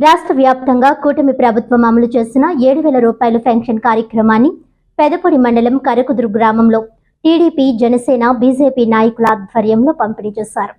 రాష్ట్ర వ్యాప్తంగా కూటమి ప్రభుత్వం అమలు చేసిన ఏడు వేల రూపాయల పెన్షన్ కార్యక్రమాన్ని పెదపొడి మండలం కరకుదురు గ్రామంలో టీడీపీ జనసేన బీజేపీ నాయకుల ఆధ్వర్యంలో పంపిణీ చేశారు.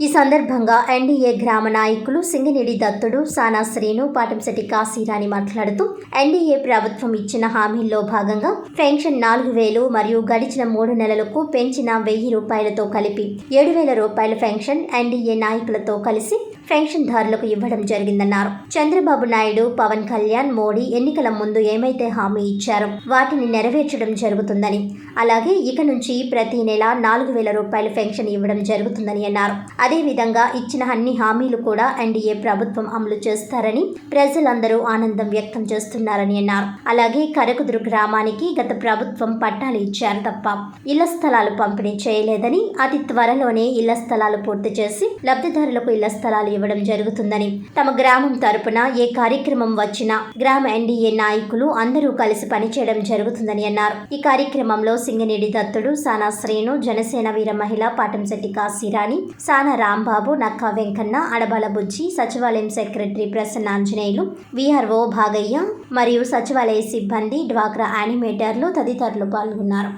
ఈ సందర్భంగా ఎన్డీఏ గ్రామ నాయకులు సింగనేడి దత్తుడు సానా శ్రీను పాటంశెట్టి కాశీరాణి మాట్లాడుతూ ఎన్డీఏ ప్రభుత్వం ఇచ్చిన హామీల్లో భాగంగా పెన్షన్ నాలుగు వేలు మరియు గడిచిన మూడు నెలలకు పెంచిన వెయ్యి రూపాయలతో కలిపి ఏడు వేల రూపాయల పెన్షన్ ఎన్డీఏ నాయకులతో కలిసి పెన్షన్దారులకు ఇవ్వడం జరిగిందన్నారు. చంద్రబాబు నాయుడు పవన్ కళ్యాణ్ మోడీ ఎన్నికల ముందు ఏమైతే హామీ ఇచ్చారో వాటిని నెరవేర్చడం జరుగుతుందని అలాగే ఇక నుంచి ప్రతి నెల నాలుగు వేల రూపాయల పెన్షన్ ఇవ్వడం జరుగుతుందని అన్నారు. అదేవిధంగా ఇచ్చిన అన్ని హామీలు కూడా ఎన్డీఏ ప్రభుత్వం అమలు చేస్తారని ప్రజలందరూ ఆనందం వ్యక్తం చేస్తున్నారని అన్నారు. అలాగే కరకుదురు గ్రామానికి గత ప్రభుత్వం పట్టాలు ఇచ్చారు తప్ప ఇళ్ళ స్థలాలు పంపిణీ చేయలేదని అతి త్వరలోనే ఇళ్ళ స్థలాలు పూర్తి చేసి లబ్ధిదారులకు ఇళ్ళ స్థలాలు ఇవ్వడం జరుగుతుందని తమ గ్రామం తరపున ఏ కార్యక్రమం వచ్చినా గ్రామ ఎన్డీఏ నాయకులు అందరూ కలిసి పనిచేయడం జరుగుతుందని అన్నారు. ఈ కార్యక్రమంలో సింగనేడి దత్తుడు సానా శ్రీను జనసేన వీర మహిళ పాటంశెట్టి కాశీరాణి సానా రాంబాబు నక్కా వెంకన్న అడబాల బుజ్జి సచివాలయం సెక్రటరీ ప్రసన్న ఆంజనేయులు విఆర్ఓ భాగయ్య మరియు సచివాలయ సిబ్బంది డ్వాక్రా యానిమేటర్లు తదితరులు పాల్గొన్నారు.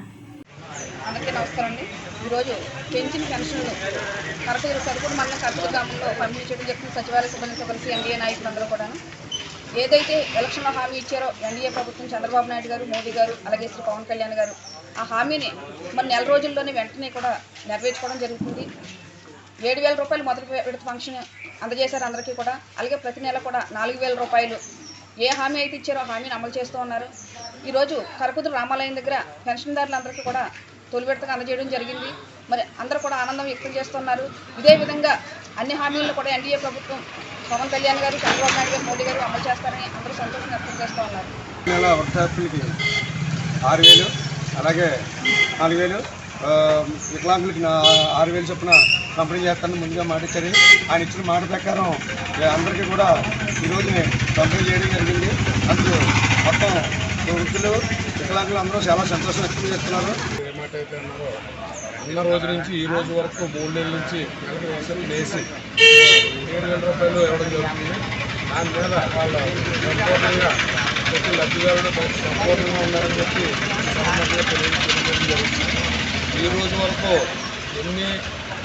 అందరికీ నమస్కారం అండి. ఈరోజు పెంచిన పెన్షన్లు కరకూరు సరుకులు మళ్ళీ కరకూరు గ్రామంలో పంపిణీ చేయడం జరిగింది. సచివాలయ సిబ్బందితో కలిసి ఎన్డీఏ నాయకులు అందరూ కూడా ఏదైతే ఎలక్షన్లో హామీ ఇచ్చారో ఎన్డీఏ ప్రభుత్వం చంద్రబాబు నాయుడు గారు మోదీ గారు అలాగే శ్రీ పవన్ కళ్యాణ్ గారు ఆ హామీని మరి నెల రోజుల్లోనే వెంటనే కూడా నెరవేర్చుకోవడం జరుగుతుంది. ఏడు వేల రూపాయలు మొదటి విడత ఫంక్షన్ అందజేశారు అందరికీ కూడా. అలాగే ప్రతి నెల కూడా నాలుగు వేల రూపాయలు ఏ హామీ అయితే ఇచ్చారో ఆ హామీని అమలు చేస్తూ ఉన్నారు. ఈరోజు కరకుదురు రామాలయం దగ్గర పెన్షన్దారులందరికీ కూడా తొలి విడతగా అందజేయడం జరిగింది. మరి అందరూ కూడా ఆనందం వ్యక్తం చేస్తున్నారు. ఇదే విధంగా అన్ని హామీలను కూడా ఎన్డీఏ ప్రభుత్వం పవన్ కళ్యాణ్ గారు చంద్రబాబు నాయుడు గారు మోడీ గారు అమలు చేస్తారని అందరూ సంతోషం వ్యక్తం చేస్తూ ఉన్నారు. నెల వృద్ధాప్యులకి ఆరు వేలు అలాగే నాలుగు వేలు వికలాంగులకి నా ఆరు వేలు చొప్పున పంపిణీ చేస్తానని ముందుగా మాట ఇచ్చారు. ఆయన ఇచ్చిన మాట ప్రకారం అందరికీ కూడా ఈరోజునే పంపిణీ చేయడం జరిగింది. అందులో మొత్తం వృద్ధులు వికలాంగులు అందరూ చాలా సంతోషం వ్యక్తం చేస్తున్నారు. ఏమాటైతే అన్నారో ఉన్న రోజు నుంచి ఈ రోజు వరకు మూడు నెలల నుంచి నెలకి వసూలు వేసి ఏడు వేల రూపాయలు ఇవ్వడం జరుగుతుంది. దాని మీద వాళ్ళు సంపూర్ణంగా ప్రతి లబ్ధిదారులు సంపూర్ణంగా ఉన్నారని చెప్పి తెలియజేయడం జరుగుతుంది. ఈ రోజు వరకు ఎన్ని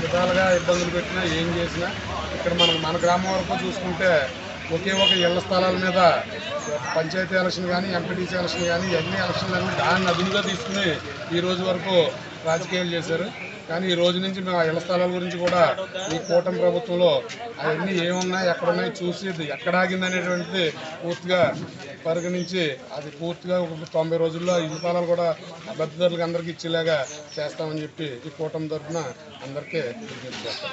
విధాలుగా ఇబ్బందులు పెట్టినా ఏం చేసినా ఇక్కడ మనం మన గ్రామం వరకు చూసుకుంటే ఒకే ఒక ఇళ్ళ స్థలాల మీద పంచాయతీ ఎలక్షన్ కానీ ఎంపీటీసీ ఎలక్షన్ కానీ అన్ని ఎలక్షన్లన్నీ దాన్ని అదునుగా తీసుకుని ఈ రోజు వరకు రాజకీయాలు చేశారు. కానీ ఈ రోజు నుంచి మేము ఆ ఇళ్ళ స్థలాల గురించి కూడా ఈ కూటమి ప్రభుత్వంలో అవన్నీ ఏమున్నాయి ఎక్కడున్నాయి చూసి ఇది ఎక్కడ అనేటువంటిది పూర్తిగా పరిగణించి అది పూర్తిగా ఒక తొంభై రోజుల్లో ఇళ్ళ స్థలాలు కూడా లబ్ధిదారులకు అందరికీ ఇచ్చేలాగా చేస్తామని చెప్పి ఈ కూటమి తరఫున అందరికీ విజ్ఞప్తి చేస్తాం.